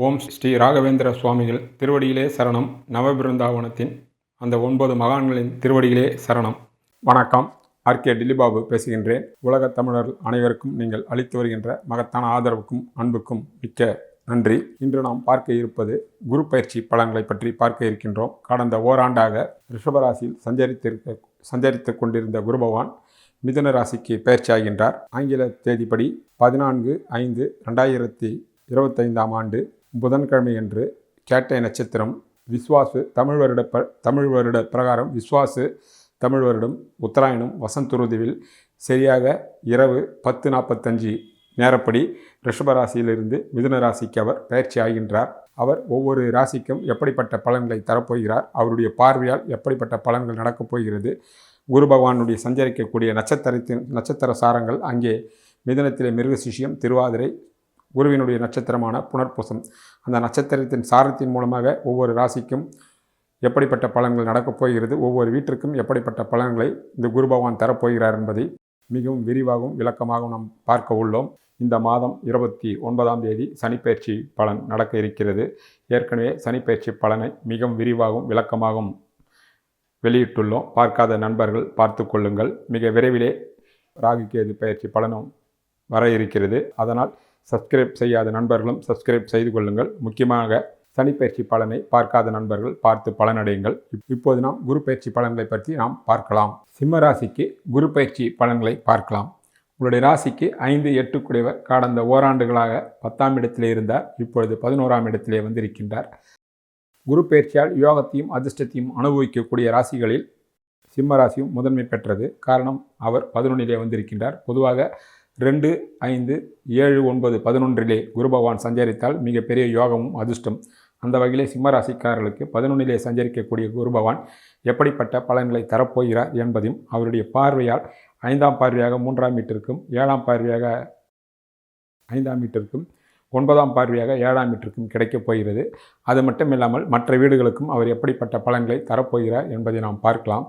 ஓம் ஸ்ரீ ராகவேந்திர சுவாமிகள் திருவடியிலே சரணம். நவபிருந்தாவனத்தின் அந்த ஒன்பது மகான்களின் திருவடியிலே சரணம். வணக்கம். ஆர்கே டில்லிபாபு பேசுகின்றேன். உலகத் தமிழர்கள் அனைவருக்கும் நீங்கள் அளித்து வருகின்ற மகத்தான ஆதரவுக்கும் அன்புக்கும் மிக்க நன்றி. இன்று நாம் பார்க்க இருப்பது குரு பயிற்சி பலன்களை பற்றி பார்க்க இருக்கின்றோம். கடந்த ஓராண்டாக ரிஷபராசியில் சஞ்சரித்திருக்க சஞ்சரித்து கொண்டிருந்த குரு பகவான் மிதுன ராசிக்கு பயிற்சியாகின்றார் ஆங்கில தேதிப்படி பதினான்கு ஐந்து ரெண்டாயிரத்தி இருபத்தைந்தாம் ஆண்டு புதன்கிழமையன்று கேட்டை நட்சத்திரம் விஸ்வாசு தமிழ் வருட ப தமிழ் வருட பிரகாரம் விஸ்வாசு தமிழ் வருடம் உத்தராயணம் வசந்துருதுவில் சரியாக இரவு பத்து நாற்பத்தஞ்சு நேரப்படி ரிஷபராசியிலிருந்து மிதுன ராசிக்கு அவர் பயிற்சி ஆகின்றார். அவர் ஒவ்வொரு ராசிக்கும் எப்படிப்பட்ட பலன்களை தரப்போகிறார் அவருடைய பார்வையால் எப்படிப்பட்ட பலன்கள் நடக்கப் போகிறது குரு பகவானுடைய சஞ்சரிக்கக்கூடிய நட்சத்திரத்தின் நட்சத்திர சாரங்கள் அங்கே மிதனத்திலே மிருகசிஷியம் திருவாதிரை குருவினுடைய நட்சத்திரமான புனர்பூசம். அந்த நட்சத்திரத்தின் சாரத்தின் மூலமாக ஒவ்வொரு ராசிக்கும் எப்படிப்பட்ட பலன்கள் நடக்கப் போகிறது ஒவ்வொரு வீட்டிற்கும் எப்படிப்பட்ட பலன்களை இந்த குரு பகவான் தரப்போகிறார் என்பதை மிகவும் விரிவாகவும் விளக்கமாகவும் நாம் பார்க்க உள்ளோம். இந்த மாதம் இருபத்தி ஒன்பதாம் தேதி சனிப்பயிற்சி பலன் நடக்க இருக்கிறது. ஏற்கனவே சனிப்பயிற்சி பலனை மிகவும் விரிவாகவும் விளக்கமாகவும் வெளியிட்டுள்ளோம். பார்க்காத நண்பர்கள் பார்த்து கொள்ளுங்கள். மிக விரைவிலே ராகு கேது பயிற்சி பலனும் வர இருக்கிறது. அதனால் சப்ஸ்கிரைப் செய்யாத நண்பர்களும் சப்ஸ்கிரைப் செய்து கொள்ளுங்கள். முக்கியமாக சனிப்பயிற்சி பலனை பார்க்காத நண்பர்கள் பார்த்து பலனடையுங்கள். இப்- இப்போது நாம் குரு பயிற்சி பலன்களை பற்றி நாம் பார்க்கலாம். சிம்ம ராசிக்கு குரு பயிற்சி பலன்களை பார்க்கலாம். உங்களுடைய ராசிக்கு ஐந்து எட்டு குடைவர் கடந்த ஓராண்டுகளாக பத்தாம் இடத்திலே இருந்தார். இப்பொழுது பதினோராம் இடத்திலே வந்திருக்கின்றார். குரு பயிற்சியால் யோகத்தையும் அதிர்ஷ்டத்தையும் அனுபவிக்கக்கூடிய ராசிகளில் சிம்ம ராசியும் முதன்மை பெற்றது. காரணம் அவர் பதினொன்றிலே வந்திருக்கின்றார். பொதுவாக ரெண்டு ஐந்து ஏழு ஒன்பது பதினொன்றிலே குரு பகவான் சஞ்சரித்தால் மிகப்பெரிய யோகமும் அதிர்ஷ்டம். அந்த வகையிலே சிம்மராசிக்காரர்களுக்கு பதினொன்றிலே சஞ்சரிக்கக்கூடிய குரு பகவான் எப்படிப்பட்ட பலன்களை தரப்போகிறார் என்பதையும் அவருடைய பார்வையால் ஐந்தாம் பார்வையாக மூன்றாம் மீட்டருக்கும் ஏழாம் பார்வையாக ஐந்தாம் மீட்டருக்கும் ஒன்பதாம் பார்வையாக ஏழாம் மீட்டருக்கும் கிடைக்கப் போகிறது. அது மட்டும் இல்லாமல் மற்ற வீடுகளுக்கும் அவர் எப்படிப்பட்ட பலன்களை தரப்போகிறார் என்பதை நாம் பார்க்கலாம்.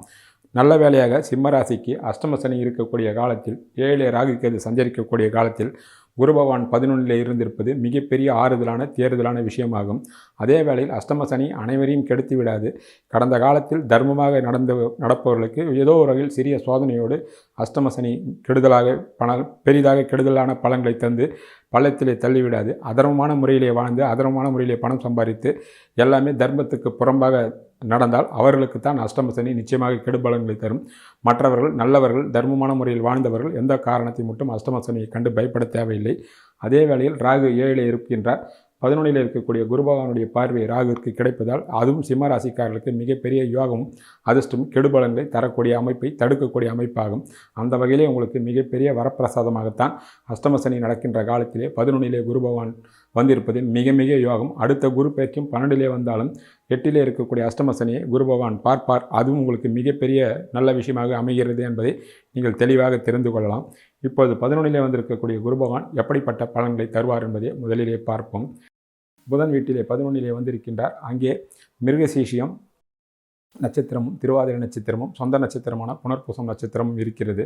நல்ல வேலையாக சிம்மராசிக்கு அஷ்டமசனி இருக்கக்கூடிய காலத்தில் ஏழு ராகு கேது சஞ்சரிக்கக்கூடிய காலத்தில் குருபவான் பதினொன்றிலே இருந்திருப்பது மிகப்பெரிய ஆறுதலான தேறுதலான விஷயமாகும். அதே வேளையில் அஷ்டமசனி அனைவரையும் கெடுத்து விடாது. கடந்த காலத்தில் தர்மமாக நடந்து நடப்பவர்களுக்கு ஏதோ ஒரு வகையில் சிறிய சோதனையோடு அஷ்டமசனி கெடுதலாக பண பெரிதாக கெடுதலான பலன்களை தந்து பள்ளத்திலே தள்ளிவிடாது அதர்மமான முறையிலே வாழ்ந்து அதர்மமான முறையிலே பணம் சம்பாதித்து எல்லாமே தர்மத்துக்கு புறம்பாக நடந்தால் அவர்களுக்கு தான் அஷ்டம சனி நிச்சயமாக கெடுபலன்களை தரும். மற்றவர்கள் நல்லவர்கள் தர்மமான முறையில் வாழ்ந்தவர்கள் எந்த காரணத்தை மட்டும் அஷ்டம சனியை கண்டு பயப்பட தேவையில்லை. அதே வேளையில் ராகு ஏழில் இருக்கின்றார். பதினொன்றில் இருக்கக்கூடிய குருபகவானுடைய பார்வை ராகுவிற்கு கிடைப்பதால் அதுவும் சிம்மராசிக்காரர்களுக்கு மிகப்பெரிய யோகமும் அதிர்ஷ்டமும் கெடுபலன்களை தரக்கூடிய அமைப்பை தடுக்கக்கூடிய அமைப்பாகும். அந்த வகையிலே உங்களுக்கு மிகப்பெரிய வரப்பிரசாதமாகத்தான் அஷ்டமசனி நடக்கின்ற காலத்திலே பதினொன்றிலே குருபகவான் வந்திருப்பது மிக மிக யோகம். அடுத்த குரு பயிற்சியும் பன்னெண்டிலே வந்தாலும் எட்டிலே இருக்கக்கூடிய அஷ்டம சனியை குரு பகவான் பார்ப்பார். அதுவும் உங்களுக்கு மிகப்பெரிய நல்ல விஷயமாக அமைகிறது என்பதை நீங்கள் தெளிவாக தெரிந்து கொள்ளலாம். இப்போது பதினொன்றிலே வந்திருக்கக்கூடிய குரு பகவான் எப்படிப்பட்ட பலன்களை தருவார் என்பதை முதலிலே பார்ப்போம். புதன் வீட்டிலே பதினொன்றிலே வந்திருக்கின்றார். அங்கே மிருகசீஷியம் நட்சத்திரமும் திருவாதிரை நட்சத்திரமும் சொந்த நட்சத்திரமான புனர்பூசம் நட்சத்திரமும் இருக்கிறது.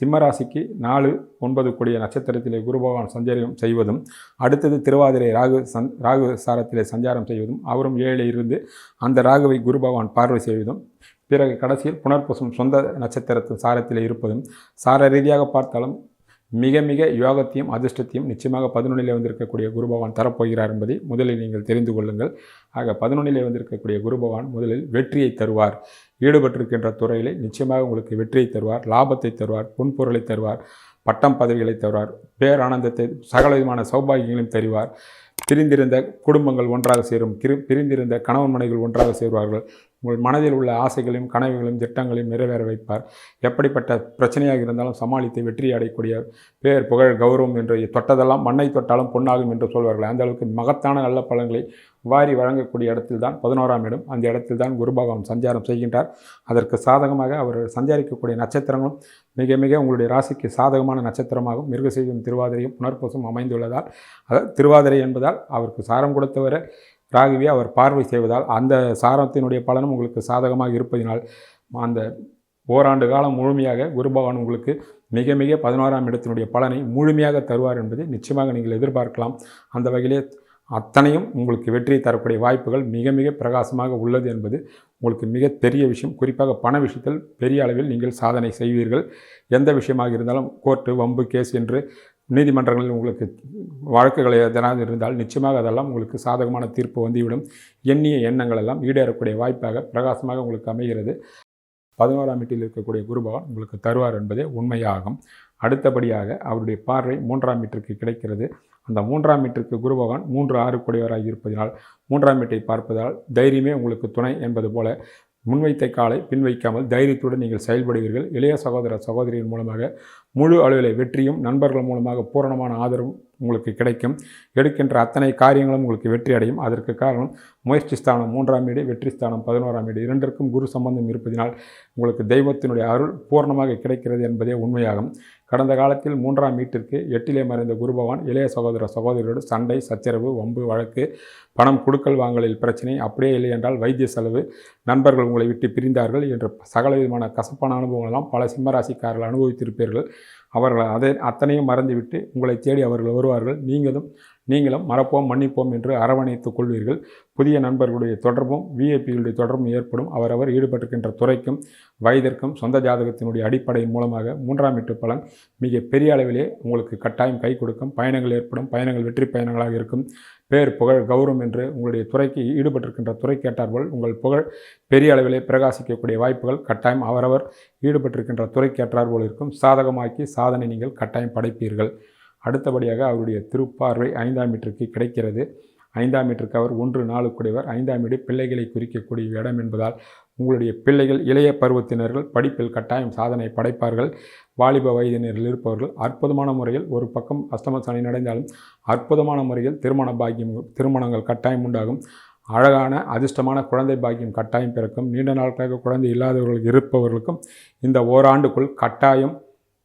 சிம்மராசிக்கு நாலு ஒன்பது கூடிய நட்சத்திரத்திலே குரு பகவான் சஞ்சாரம் செய்வதும் அடுத்தது திருவாதிரை ராகு சந் ராகு சாரத்திலே சஞ்சாரம் செய்வதும் அவரும் ஏழில் இருந்து அந்த ராகுவை குரு பகவான் பார்வை செய்வதும் பிறகு கடைசியில் புனர்பூசம் சொந்த நட்சத்திரத்தின் சாரத்திலே இருப்பதும் சார ரீதியாக பார்த்தாலும் மிக மிக யோகத்தையும் அதிர்ஷ்டத்தையும் நிச்சயமாக பதினொன்றிலே வந்திருக்கக்கூடிய குரு பகவான் தரப்போகிறார் என்பதை முதலில் நீங்கள் தெரிந்து கொள்ளுங்கள். ஆக பதினொன்றிலே வந்திருக்கக்கூடிய குரு பகவான் முதலில் வெற்றியை தருவார். ஈடுபட்டிருக்கின்ற துறையிலே நிச்சயமாக உங்களுக்கு வெற்றியை தருவார் லாபத்தை தருவார் பொன்பொருளை தருவார் பட்டம் பதவிகளை தருவார் பேரானந்தத்தை சகல விதமான சௌபாகியங்களையும் தருவார். பிரிந்திருந்த குடும்பங்கள் ஒன்றாக சேரும் கிரு பிரிந்திருந்த கணவன் மனைகள் ஒன்றாக சேருவார்கள். உங்கள் மனதில் உள்ள ஆசைகளையும் கனவுகளையும் திட்டங்களையும் நிறைவேற வைப்பார். எப்படிப்பட்ட பிரச்சனையாக இருந்தாலும் சமாளித்து வெற்றி அடையக்கூடிய பேர் புகழ் கௌரவம் என்று தொட்டதெல்லாம் மண்ணை தொட்டாலும் பொன்னாகும் என்று சொல்வார்கள். அந்த அளவுக்கு மகத்தான நல்ல பலன்களை வாரி வழங்கக்கூடிய இடத்தில் தான் பதினோராம் இடம். அந்த இடத்தில் தான் குரு பகவான் சஞ்சாரம் செய்கின்றார். அதற்கு சாதகமாக அவர் சஞ்சாரிக்கக்கூடிய நட்சத்திரங்களும் மிக மிக உங்களுடைய ராசிக்கு சாதகமான நட்சத்திரமாகும் மிருகசீகம் திருவாதிரையும் புனர்பூசம் அமைந்துள்ளதால் அதாவது திருவாதிரை என்பதால் அவருக்கு சாரம் கொடுத்தவரை ராகுவே அவர் பார்வை செய்வதால் அந்த சாரத்தினுடைய பலனும் உங்களுக்கு சாதகமாக இருப்பதினால் அந்த ஓராண்டு காலம் முழுமையாக குரு பகவான் உங்களுக்கு மிக மிக பதினோராம் இடத்தினுடைய பலனை முழுமையாக தருவார் என்பதை நிச்சயமாக நீங்கள் எதிர்பார்க்கலாம். அந்த வகையிலே அத்தனையும் உங்களுக்கு வெற்றியை தரக்கூடிய வாய்ப்புகள் மிக மிக பிரகாசமாக உள்ளது என்பது உங்களுக்கு மிக பெரிய விஷயம். குறிப்பாக பண விஷயத்தில் பெரிய அளவில் நீங்கள் சாதனை செய்வீர்கள். எந்த விஷயமாக இருந்தாலும் கோர்ட்டு வம்பு கேஸ் என்று நீதிமன்றங்களில் உங்களுக்கு வழக்குகளை எதனால் இருந்தால் நிச்சயமாக அதெல்லாம் உங்களுக்கு சாதகமான தீர்ப்பு வந்துவிடும். எண்ணிய எண்ணங்கள் எல்லாம் ஈடேறக்கூடிய வாய்ப்பாக பிரகாசமாக உங்களுக்கு அமைகிறது. பதினோராம் வீட்டில் இருக்கக்கூடிய குருபகவான் உங்களுக்கு தருவார் என்பதே உண்மையாகும். அடுத்தபடியாக அவருடைய பார்வை மூன்றாம் வீட்டிற்கு கிடைக்கிறது. அந்த மூன்றாம் வீட்டிற்கு குருபகவான் மூன்று ஆறு கூடியவராக இருப்பதனால் மூன்றாம் வீட்டை பார்ப்பதால் தைரியமே உங்களுக்கு துணை என்பது போல முன்வைத்த காலை பின் வைக்காமல் தைரியத்துடன் நீங்கள் செயல்படுவீர்கள். இளைய சகோதர சகோதரியின் மூலமாக முழு அளவில் வெற்றியும் நண்பர்கள் மூலமாக பூரணமான ஆதரவும் உங்களுக்கு கிடைக்கும். எடுக்கின்ற அத்தனை காரியங்களும் உங்களுக்கு வெற்றி அடையும். அதற்கு காரணம் முயற்சி ஸ்தானம் மூன்றாம் வீடு வெற்றி ஸ்தானம் பதினோராம் வீடு. இரண்டிற்கும் குரு சம்பந்தம் இருப்பதினால் உங்களுக்கு தெய்வத்தினுடைய அருள் பூர்ணமாக கிடைக்கிறது என்பதே உண்மையாகும். கடந்த காலத்தில் மூன்றாம் வீட்டிற்கு எட்டிலே மறைந்த குருபவான் இளைய சகோதர சகோதரியோடு சண்டை சச்சரவு வம்பு வழக்கு பணம் கொடுக்கல் வாங்கலில் பிரச்சனை அப்படியே இல்லை என்றால் வைத்திய செலவு நண்பர்கள் உங்களை விட்டு பிரிந்தார்கள் என்ற சகல விதமான கசப்பான அனுபவங்களெல்லாம் பல சிம்மராசிக்காரர்கள் அனுபவித்திருப்பீர்கள். அவர்கள் அதை அத்தனையும் மறந்துவிட்டு உங்களை தேடி அவர்கள் வருவார்கள். நீங்களும் நீங்களும் மறப்போம் மன்னிப்போம் என்று அரவணைத்துக் கொள்வீர்கள். புதிய நண்பர்களுடைய தொடர்பும் விஐபிகளுடைய தொடர்பும் ஏற்படும். அவரவர் ஈடுபட்டிருக்கின்ற துறைக்கும் வயதிற்கும் சொந்த ஜாதகத்தினுடைய அடிப்படையின் மூலமாக மூன்றாம் வீட்டு பலன் மிக பெரிய அளவிலே உங்களுக்கு கட்டாயம் கை கொடுக்கும். பயணங்கள் ஏற்படும். பயணங்கள் வெற்றி பயணங்களாக இருக்கும். பேர் புகழ் கௌரவம் என்று உங்களுடைய துறைக்கு ஈடுபட்டிருக்கின்ற துறை கேட்டார்கள் உங்கள் புகழ் பெரிய அளவிலே பிரகாசிக்கக்கூடிய வாய்ப்புகள் கட்டாயம் அவரவர் ஈடுபட்டிருக்கின்ற துறை கேட்டார்போல் இருக்கும். சாதகமாக்கி சாதனை நீங்கள் கட்டாயம் படைப்பீர்கள். அடுத்தபடியாக அவருடைய திருப்பார்வை ஐந்தாம் மீட்டருக்கு கிடைக்கிறது. ஐந்தாம் மீட்டருக்கு அவர் ஒன்று நாளுக்குடையவர். ஐந்தாம் வீடு பிள்ளைகளை குறிக்கக்கூடிய இடம் என்பதால் உங்களுடைய பிள்ளைகள் இளைய பருவத்தினர்கள் படிப்பில் கட்டாயம் சாதனை படைப்பார்கள். வாலிப வயதினரில் இருப்பவர்கள் அற்புதமான முறையில் ஒரு பக்கம் அஸ்தம சனி நடந்தாலும் அற்புதமான முறையில் திருமண பாக்கியம் திருமணங்கள் கட்டாயம் உண்டாகும். அழகான அதிர்ஷ்டமான குழந்தை பாக்கியம் கட்டாயம் பிறக்கும். நீண்ட நாட்களாக குழந்தை இல்லாதவர்கள் இருப்பவர்களுக்கும் இந்த ஓராண்டுக்குள் கட்டாயம்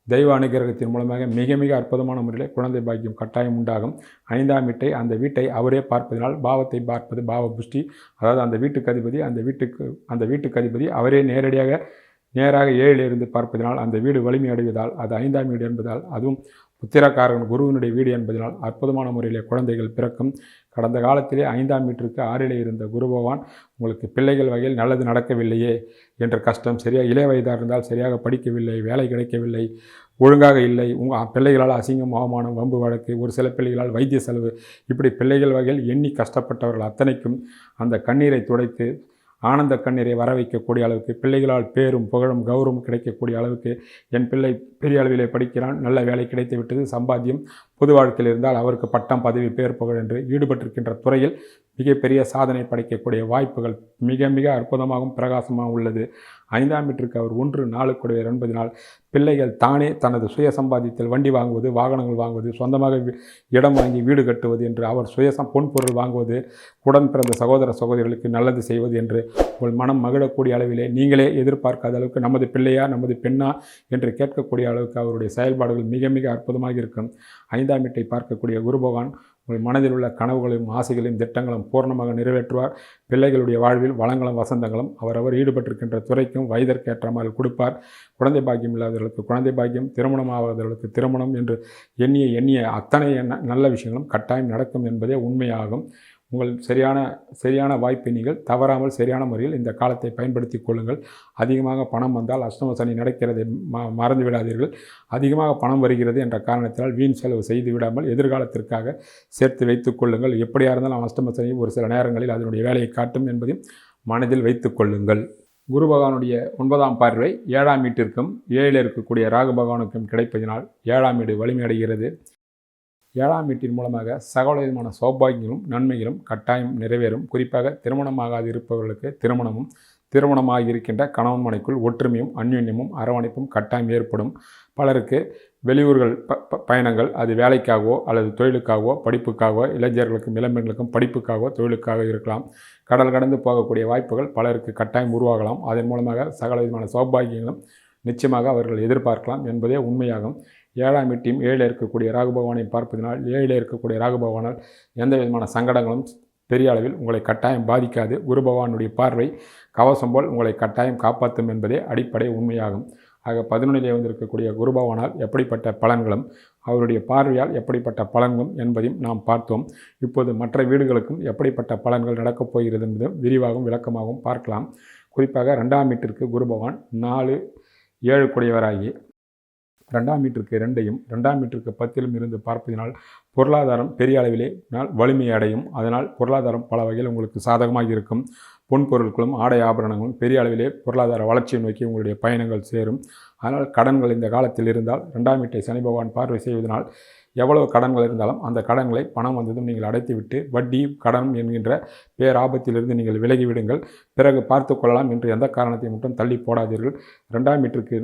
தெய்வ அனுகிரகத்தின் மூலமாக மிக மிக அற்புதமான முறையில் குழந்தை பாக்கியம் கட்டாயம் உண்டாகும். ஐந்தாம் வீட்டை அந்த வீட்டை அவரே பார்ப்பதனால் பாவத்தை பார்ப்பது பாவ புஷ்டி அதாவது அந்த வீட்டுக்கு அதிபதி அந்த வீட்டுக்கு அந்த வீட்டுக்கு அதிபதி அவரே நேரடியாக நேராக ஏழிலிருந்து பார்ப்பதனால் அந்த வீடு வலிமை அடைவதால் அது ஐந்தாம் வீடு என்பதால் அதுவும் புத்திரக்காரன் குருவினுடைய வீடு என்பதனால் அற்புதமான முறையிலே குழந்தைகள் பிறக்கும். கடந்த காலத்திலே ஐந்தாம் வீட்டிற்கு ஆறிலே இருந்த குரு பகவான் உங்களுக்கு பிள்ளைகள் வகையில் நல்லது நடக்கவில்லையே என்ற கஷ்டம் சரியாக இளைய வயதாக இருந்தால் சரியாக படிக்கவில்லை வேலை கிடைக்கவில்லை ஒழுங்காக இல்லை உங்கள் பிள்ளைகளால் அசிங்கம் அவமானம் வம்பு வழக்கு ஒரு சில பிள்ளைகளால் வைத்திய செலவு இப்படி பிள்ளைகள் வகையில் எண்ணி கஷ்டப்பட்டவர்கள் அத்தனைக்கும் அந்த கண்ணீரை துடைத்து ஆனந்த கண்ணீரை வர வைக்கக்கூடிய அளவுக்கு பிள்ளைகளால் பேரும் புகழும் கௌரவம் கிடைக்கக்கூடிய அளவுக்கு என் பிள்ளை பெரிய அளவிலே படிக்கிறான். நல்ல வேலை கிடைத்து விட்டது. சம்பாத்தியம் பொது வாழ்க்கையில் இருந்தால் அவருக்கு பட்டம் பதவி பேர் புகழ் என்று ஈடுபட்டிருக்கின்ற துறையில் மிகப்பெரிய சாதனை படைக்கக்கூடிய வாய்ப்புகள் மிக மிக அற்புதமாகவும் பிரகாசமாக உள்ளது. ஐந்தாம் வீட்டிற்கு அவர் ஒன்று நாளுக்குடையவர் என்பதனால் பிள்ளைகள் தானே தனது சுய சம்பாதித்தல் வண்டி வாங்குவது வாகனங்கள் வாங்குவது சொந்தமாக இடம் வாங்கி வீடு கட்டுவது என்று அவர் சுயசம் பொன் பொருள் வாங்குவது உடன் பிறந்த சகோதர சகோதரிகளுக்கு நல்லது செய்வது என்று உங்கள் மனம் மகிழக்கூடிய அளவிலே நீங்களே எதிர்பார்க்காத அளவுக்கு நமது பிள்ளையா நமது பெண்ணா என்று கேட்கக்கூடிய அளவுக்கு அவருடைய செயல்பாடுகள் மிக மிக அற்புதமாக இருக்கும். ஐந்தாம் வீட்டை பார்க்கக்கூடிய குரு பகவான் உங்கள் மனதில் உள்ள கனவுகளையும் ஆசைகளையும் திட்டங்களும் பூர்ணமாக நிறைவேற்றுவார். பிள்ளைகளுடைய வாழ்வில் வளங்களும் வசந்தங்களும் அவரவர் ஈடுபட்டிருக்கின்ற துறைக்கும் வயதிற்கேற்ற மாதிரி கொடுப்பார். குழந்தை பாக்கியம் இல்லாதவர்களுக்கு குழந்தை பாக்கியம் திருமணமாகாதவர்களுக்கு திருமணம் என்று எண்ணிய எண்ணிய அத்தனை நல்ல விஷயங்களும் கட்டாயம் நடக்கும் என்பதே உண்மையாகும். உங்கள் சரியான சரியான வாய்ப்பை நீங்கள் தவறாமல் சரியான முறையில் இந்த காலத்தை பயன்படுத்தி கொள்ளுங்கள். அதிகமாக பணம் வந்தால் அஷ்டம சனி நடக்கிறது ம மறந்து விடாதீர்கள். அதிகமாக பணம் வருகிறது என்ற காரணத்தினால் வீண் செலவு செய்து விடாமல் எதிர்காலத்திற்காக சேர்த்து வைத்துக் கொள்ளுங்கள். எப்படியாக இருந்தாலும் அஷ்டம சனி ஒரு சில நேரங்களில் அதனுடைய வேலையை காட்டும் என்பதையும் மனதில் வைத்துக் கொள்ளுங்கள். குரு பகவானுடைய ஒன்பதாம் பார்வை ஏழாம் வீட்டிற்கும் ஏழில் இருக்கக்கூடிய ராகு பகவானுக்கும் கிடைப்பதினால் ஏழாம் வீடு வலிமையடைகிறது ஏழாம் வீட்டின் மூலமாக சகல விதமான சௌபாகியங்களும் நன்மைகளும் கட்டாயம் நிறைவேறும். குறிப்பாக திருமணமாகாது இருப்பவர்களுக்கு திருமணமும் திருமணமாக இருக்கின்ற கணவன் மனைக்குள் ஒற்றுமையும் அந்யுன்யமும் அரவணைப்பும் கட்டாயம் ஏற்படும். பலருக்கு வெளியூர்கள் ப பயணங்கள் அது வேலைக்காகவோ அல்லது தொழிலுக்காகவோ படிப்புக்காகவோ இளைஞர்களுக்கும் இளம்பெண்களுக்கும் படிப்புக்காகவோ தொழிலுக்காக இருக்கலாம். கடல் கடந்து போகக்கூடிய வாய்ப்புகள் பலருக்கு கட்டாயம் உருவாகலாம். அதன் மூலமாக சகல விதமான சௌபாகியங்களும் நிச்சயமாக அவர்கள் எதிர்பார்க்கலாம் என்பதே உண்மையாகும். ஏழாம் வீட்டையும் ஏழில் இருக்கக்கூடிய ராகு பார்ப்பதினால் ஏழில் இருக்கக்கூடிய ராகு பகவானால் எந்த விதமான சங்கடங்களும் பெரிய அளவில் உங்களை கட்டாயம் பாதிக்காது. குரு பகவானுடைய பார்வை கவசம் போல் உங்களை கட்டாயம் காப்பாற்றும் என்பதே அடிப்படை உண்மையாகும். ஆக பதினொன்றிலே வந்திருக்கக்கூடிய குரு பகவானால் எப்படிப்பட்ட பலன்களும் அவருடைய பார்வையால் எப்படிப்பட்ட பலன்களும் என்பதையும் நாம் பார்த்தோம். இப்போது மற்ற வீடுகளுக்கும் எப்படிப்பட்ட பலன்கள் நடக்கப் போகிறது என்பதும் விரிவாகவும் விளக்கமாகவும் பார்க்கலாம். குறிப்பாக ரெண்டாம் வீட்டிற்கு குரு பகவான் நாலு ஏழு குடையவராகி ரெண்டாம் மீட்டருக்கு ரெண்டையும் ரெண்டாம் மீட்டருக்கு பத்திலும் இருந்து பார்ப்பதினால் பொருளாதாரம் பெரிய அளவிலே நாள் வலிமை அடையும். அதனால் பொருளாதாரம் பல வகையில் உங்களுக்கு சாதகமாக இருக்கும். பொன் பொருட்களும் ஆடை ஆபரணங்களும் பெரிய அளவிலே பொருளாதார வளர்ச்சியை நோக்கி உங்களுடைய பயணங்கள் சேரும். அதனால் கடன்கள் இந்த காலத்தில் இருந்தால் ரெண்டாம் வீட்டை சனி பகவான் பார்வை செய்வதனால் எவ்வளவு கடன்கள் இருந்தாலும் அந்த கடன்களை பணம் வந்ததும் நீங்கள் அடைத்துவிட்டு வட்டி கடன் என்கின்ற பேராபத்திலிருந்து நீங்கள் விலகிவிடுங்கள். பிறகு பார்த்து கொள்ளலாம் என்று எந்த காரணத்தை மட்டும் தள்ளி போடாதீர்கள். ரெண்டாம் மீட்டருக்கு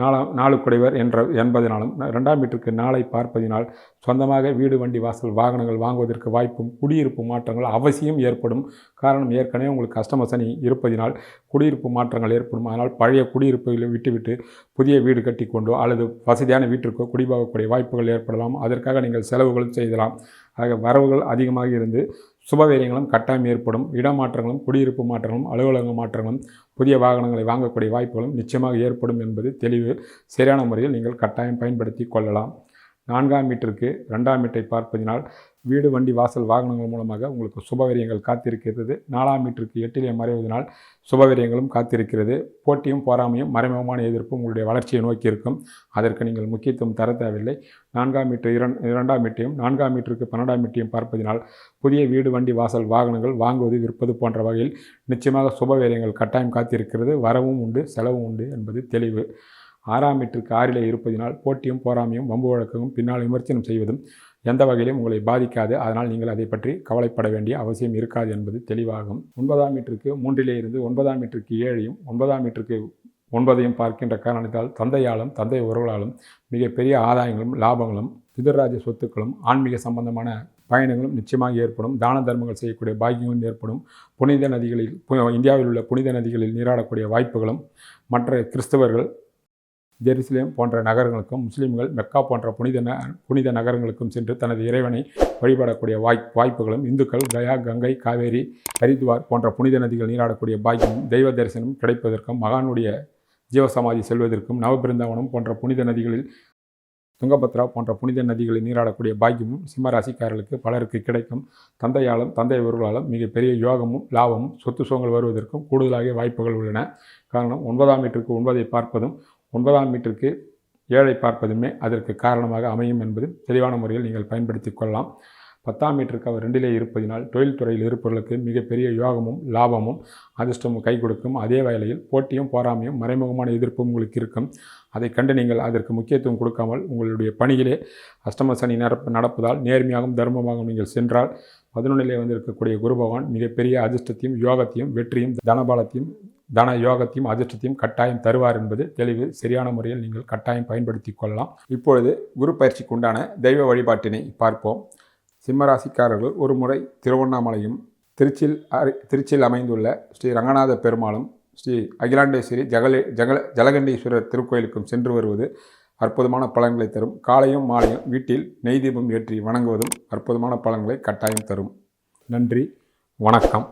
நாலாம் நாலு குடைவர் என்ற என்பதனாலும் ரெண்டாம் வீட்டுக்கு நாளை பார்ப்பதினால் சொந்தமாக வீடு வண்டி வாசல் வாகனங்கள் வாங்குவதற்கு வாய்ப்பும் குடியிருப்பு மாற்றங்கள் அவசியம் ஏற்படும். காரணம் ஏற்கனவே உங்களுக்கு கஸ்டமர் சனி இருப்பதினால் குடியிருப்பு மாற்றங்கள் ஏற்படும். அதனால் பழைய குடியிருப்புகளை விட்டுவிட்டு புதிய வீடு கட்டி கொண்டோ அல்லது வசதியான வீட்டிற்கோ குடிபாகக்கூடிய வாய்ப்புகள் ஏற்படலாம். அதற்காக நீங்கள் செலவுகளும் செய்யலாம். ஆக வரவுகள் அதிகமாக இருந்து சுபவேரியங்களும் கட்டாயம் ஏற்படும். இடமாற்றங்களும் குடியிருப்பு மாற்றங்களும் அலுவலக மாற்றங்களும் புதிய வாகனங்களை வாங்கக்கூடிய வாய்ப்புகளும் நிச்சயமாக ஏற்படும் என்பது தெளிவு. சரியான முறையில் நீங்கள் கட்டாயம் பயன்படுத்தி கொள்ளலாம். நான்காம் மீட்டருக்கு ரெண்டாம் மீட்டை பார்ப்பதினால் வீடு வண்டி வாசல் வாகனங்கள் மூலமாக உங்களுக்கு சுபவரியங்கள் காத்திருக்கிறது. நாலாம் மீட்டருக்கு எட்டிலே மறைவதனால் சுபவரியங்களும் காத்திருக்கிறது. போட்டியும் போராமையும் மறைமுகமான எதிர்ப்பும் உங்களுடைய வளர்ச்சியை நோக்கி இருக்கும். அதற்கு நீங்கள் முக்கியத்துவம் தர தேவையில்லை. நான்காம் மீட்டர் இரண் இரண்டாம் மீட்டையும் நான்காம் மீட்டருக்கு பன்னெண்டாம் மீட்டையும் பார்ப்பதினால் புதிய வீடு வண்டி வாசல் வாகனங்கள் வாங்குவது விற்பது போன்ற வகையில் நிச்சயமாக சுபவரியங்கள் கட்டாயம் காத்திருக்கிறது. வரவும் உண்டு செலவும் உண்டு என்பது தெளிவு. ஆறாம் மீட்டருக்கு ஆறிலே இருப்பதினால் போட்டியும் போராமையும் வம்பு வழக்கமும் பின்னால் விமர்சனம் செய்வதும் எந்த வகையிலும் உங்களை பாதிக்காது. அதனால் நீங்கள் அதை பற்றி கவலைப்பட வேண்டிய அவசியம் இருக்காது என்பது தெளிவாகும். ஒன்பதாம் மீட்டருக்கு மூன்றிலே இருந்து ஒன்பதாம் மீட்டருக்கு ஏழையும் ஒன்பதாம் மீட்டருக்கு ஒன்பதையும் பார்க்கின்ற காரணத்தால் தந்தையாலும் தந்தை உறவுகளாலும் மிகப்பெரிய ஆதாயங்களும் லாபங்களும் பிதர்ராஜ சொத்துக்களும் ஆன்மீக சம்பந்தமான பயணங்களும் நிச்சயமாக ஏற்படும். தான தர்மங்கள் செய்யக்கூடிய பாக்கியங்களும் ஏற்படும். புனித நதிகளில் இந்தியாவில் உள்ள புனித நதிகளில் நீராடக்கூடிய வாய்ப்புகளும் மற்ற கிறிஸ்தவர்கள் ஜெருசலேம் போன்ற நகரங்களுக்கும் முஸ்லீம்கள் மெக்கா போன்ற புனித ந புனித நகரங்களுக்கும் சென்று தனது இறைவனை வழிபடக்கூடிய வாய் வாய்ப்புகளும் இந்துக்கள் கயா கங்கை காவேரி ஹரித்வார் போன்ற புனித நதிகள் நீராடக்கூடிய பாக்கியமும் தெய்வ தரிசனம் கிடைப்பதற்கும் மகானுடைய ஜீவசமாதி செல்வதற்கும் நவபிருந்தாவனம் போன்ற புனித நதிகளில் துங்கபத்ரா போன்ற புனித நதிகளில் நீராடக்கூடிய பாக்கியமும் சிம்மராசிக்காரர்களுக்கு பலருக்கு கிடைக்கும். தந்தையாலும் தந்தை மிகப்பெரிய யோகமும் லாபமும் சொத்து சுகங்கள் வருவதற்கும் கூடுதலாக வாய்ப்புகள் உள்ளன. காரணம் ஒன்பதாம் மீட்டருக்கு ஒன்பதை பார்ப்பதும் ஒன்பதாம் மீட்டருக்கு ஏழை பார்ப்பதுமே அதற்கு காரணமாக அமையும் என்பது தெளிவான முறையில் நீங்கள் பயன்படுத்தி கொள்ளலாம். பத்தாம் மீட்டருக்கு அவர் ரெண்டிலே இருப்பதினால் தொழில்துறையில் இருப்பவர்களுக்கு மிகப்பெரிய யோகமும் லாபமும் அதிர்ஷ்டமும் கை கொடுக்கும். அதே வேளையில் போட்டியும் போராமையும் மறைமுகமான எதிர்ப்பும் உங்களுக்கு இருக்கும். அதை கண்டு நீங்கள் அதற்கு முக்கியத்துவம் கொடுக்காமல் உங்களுடைய பணியிலே அஷ்டம சனி நடப்பதால் நேர்மையாகவும் தர்மமாகவும் நீங்கள் சென்றால் பதினொன்றிலே வந்து இருக்கக்கூடிய குரு பகவான் மிகப்பெரிய அதிர்ஷ்டத்தையும் யோகத்தையும் வெற்றியும் தனபாலத்தையும் தன யோகத்தையும் அதிர்ஷ்டத்தையும் கட்டாயம் தருவார் என்பது தெளிவு சரியான முறையில் நீங்கள் கட்டாயம் பயன்படுத்தி கொள்ளலாம். இப்பொழுது குரு பயிற்சிக்கு உண்டான தெய்வ வழிபாட்டினை பார்ப்போம். சிம்மராசிக்காரர்கள் ஒரு முறை திருவண்ணாமலையும் திருச்சியில் திருச்சியில் அமைந்துள்ள ஸ்ரீ ரங்கநாத பெருமாளும் ஸ்ரீ அகிலாண்டேஸ்வரி ஜகலே ஜகல ஜலகண்டீஸ்வரர் திருக்கோயிலுக்கும் சென்று வருவது அற்புதமான பலன்களை தரும். காலையும் மாலையும் வீட்டில் நெய் தீபம் ஏற்றி வணங்குவதும் அற்புதமான பலன்களை கட்டாயம் தரும். நன்றி வணக்கம்.